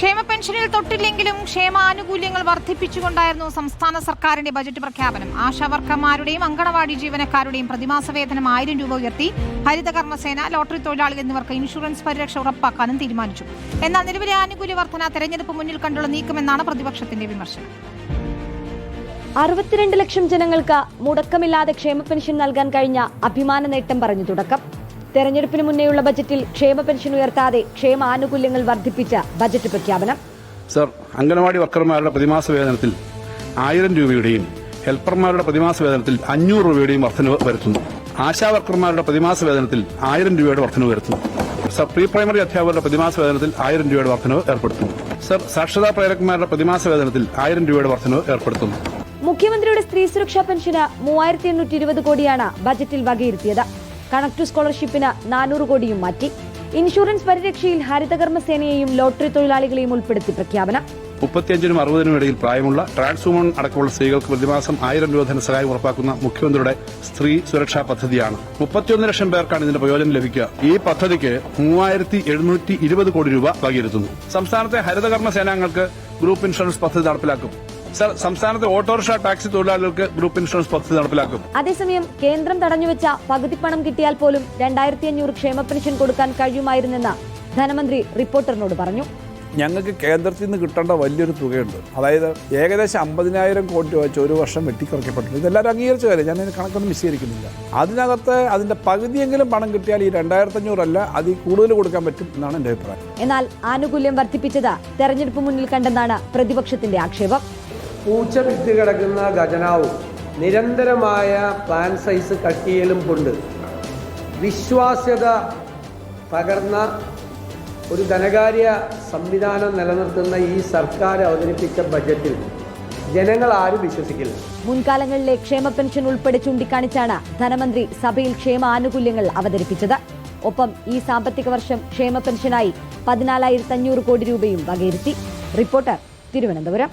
ക്ഷേമ പെൻഷനിൽ തൊട്ടില്ലെങ്കിലും ക്ഷേമാനുകൂല്യങ്ങൾ വർദ്ധിപ്പിച്ചുകൊണ്ടായിരുന്നു സംസ്ഥാന സർക്കാരിന്റെ ബജറ്റ് പ്രഖ്യാപനം. ആശാവർക്കർമാരുടെയും അങ്കണവാടി ജീവനക്കാരുടെയും പ്രതിമാസ വേതനം ആയിരം രൂപ ഉയർത്തി ഹരിതകർമ്മസേന ലോട്ടറി തൊഴിലാളികൾ എന്നിവർക്ക് ഇൻഷുറൻസ് പരിരക്ഷ ഉറപ്പാക്കാനും തീരുമാനിച്ചു. എന്നാൽ നിലവിലെ ആനുകൂല്യ വർധന തെരഞ്ഞെടുപ്പ് മുന്നിൽ കണ്ടുള്ള നീക്കമെന്നാണ് പ്രതിപക്ഷത്തിന്റെ വിമർശനം. അറുപത്തിരണ്ട് ലക്ഷം ജനങ്ങൾക്ക് മുടക്കമില്ലാതെ ക്ഷേമ പെൻഷൻ നൽകാൻ കഴിഞ്ഞ അഭിമാന നേട്ടം പറഞ്ഞു തുടക്കം. തെരഞ്ഞെടുപ്പിന് മുന്നേയുള്ള ബജറ്റിൽ ക്ഷേമ പെൻഷൻ ഉയർത്താതെ ക്ഷേമ ആനുകൂല്യങ്ങൾ വർദ്ധിപ്പിച്ച ബജറ്റ് പ്രഖ്യാപനം. സർ അംഗനവാടി വർക്കർമാരുടെ പ്രതിമാസ വേതനത്തിൽ ആയിരം രൂപയുടെയും ഹെൽപ്പർമാരുടെ പ്രതിമാസ വേതനത്തിൽ അഞ്ഞൂറ് രൂപയുടെയും വർധനവ് വരുത്തുന്നു. ആശാ വർക്കർമാരുടെ പ്രതിമാസ വേതനത്തിൽ ആയിരം രൂപയുടെ വർധനവ് വരുത്തുന്നു. സർ പ്രീ പ്രൈമറി അധ്യാപകരുടെ പ്രതിമാസ വേതനത്തിൽ ആയിരം രൂപയുടെ വർധനവ് ഏർപ്പെടുത്തുന്നു. സർ സാക്ഷരതാ പ്രേരകന്മാരുടെ പ്രതിമാസ വേതനത്തിൽ ആയിരം രൂപയുടെ വർധനവ് ഏർപ്പെടുത്തുന്നു. മുഖ്യമന്ത്രിയുടെ സ്ത്രീ സുരക്ഷാ പെൻഷന് മൂവായിരത്തി എണ്ണൂറ്റി ഇരുപത് കോടിയാണ് ബജറ്റിൽ വകയിരുത്തിയത്. കണക്ട് സ്കോളർഷിപ്പിന് നാനൂറ് കോടിയും മാറ്റി. ഇൻഷുറൻസ് പരിരക്ഷയിൽ ഹരിതകർമ്മസേനയെയും ലോട്ടറി തൊഴിലാളികളെയും ഉൾപ്പെടുത്തി പ്രഖ്യാപനം. മുപ്പത്തിയഞ്ചിനും അറുപതിനും ഇടയിൽ പ്രായമുള്ള ട്രാൻസ് വുമൺ അടക്കമുള്ള സ്ത്രീകൾക്ക് പ്രതിമാസം ആയിരം രൂപ ധനസഹായം ഉറപ്പാക്കുന്ന മുഖ്യമന്ത്രിയുടെ സ്ത്രീ സുരക്ഷാ പദ്ധതിയാണ്. മുപ്പത്തിയൊന്ന് ലക്ഷം പേർക്കാണ് ഇതിന്റെ പ്രയോജനം ലഭിക്കുക. ഈ പദ്ധതിക്ക് മൂവായിരത്തി എഴുന്നൂറ്റി ഇരുപത് കോടി രൂപ വകയിരുത്തുന്നു. സംസ്ഥാനത്തെ ഹരിതകർമ്മ സേനാംഗങ്ങൾക്ക് ഗ്രൂപ്പ് ഇൻഷുറൻസ് പദ്ധതി നടപ്പിലാക്കും. സർ സംസ്ഥാനത്തെ ഓട്ടോറിക്ഷ ടാക്സി തൊഴിലാളികൾക്ക് ഗ്രൂപ്പ് ഇൻഷുറൻസ് പദ്ധതി നടപ്പിലാക്കും. അതേസമയം കേന്ദ്രം തടഞ്ഞുവെച്ച പകുതി പണം കിട്ടിയാൽ പോലും രണ്ടായിരത്തി അഞ്ഞൂറ് ക്ഷേമ പെൻഷൻ കൊടുക്കാൻ കഴിയുമായിരുന്നെന്ന് ധനമന്ത്രി റിപ്പോർട്ടറിനോട് പറഞ്ഞു. ഞങ്ങൾക്ക് കേന്ദ്രത്തിൽ നിന്ന് കിട്ടേണ്ട വലിയൊരു തുകയുണ്ട്. അതായത് ഏകദേശം അമ്പതിനായിരം കോടി രൂപ വെച്ച് ഒരു വർഷം വെട്ടിക്കുറയ്ക്കപ്പെട്ടിട്ടുണ്ട്. ഇതെല്ലാവരും അംഗീകരിച്ച കാര്യം. ഞാൻ അതിന് കണക്കൊന്നും വിശദീകരിക്കുന്നില്ല. അതിനകത്ത് അതിന്റെ പകുതിയെങ്കിലും പണം കിട്ടിയാൽ ഈ രണ്ടായിരത്തി അല്ല അതിൽ കൂടുതൽ കൊടുക്കാൻ പറ്റും എന്നാണ് എന്റെ അഭിപ്രായം. എന്നാൽ ആനുകൂല്യം വർദ്ധിപ്പിച്ചത് തെരഞ്ഞെടുപ്പ് മുന്നിൽ കണ്ടെന്നാണ് പ്രതിപക്ഷത്തിന്റെ ആക്ഷേപം. പൂച്ച വിറ്റ് കിടക്കുന്ന ഖജനാവും. നിരന്തരമായ പ്ലാൻ സൈസ് കട്ടിയലും കൊണ്ട് വിശ്വാസ്യത പകർന്ന ഒരു ധനകാര്യ സംവിധാനം നിലനിർത്തുന്ന ഈ സർക്കാർ അവതരിപ്പിച്ച ബജറ്റിൽ ജനങ്ങൾ ആരും വിശ്വസിക്കില്ല. മുൻകാലങ്ങളിലെ ക്ഷേമ പെൻഷൻ ഉൾപ്പെടെ ചൂണ്ടിക്കാണിച്ചാണ് ധനമന്ത്രി സഭയിൽ ക്ഷേമ ആനുകൂല്യങ്ങൾ അവതരിപ്പിച്ചത്. ഒപ്പം ഈ സാമ്പത്തിക വർഷം ക്ഷേമ പെൻഷനായി പതിനാലായിരത്തി അഞ്ഞൂറ് കോടി രൂപയും വകയിരുത്തി. റിപ്പോർട്ടർ തിരുവനന്തപുരം.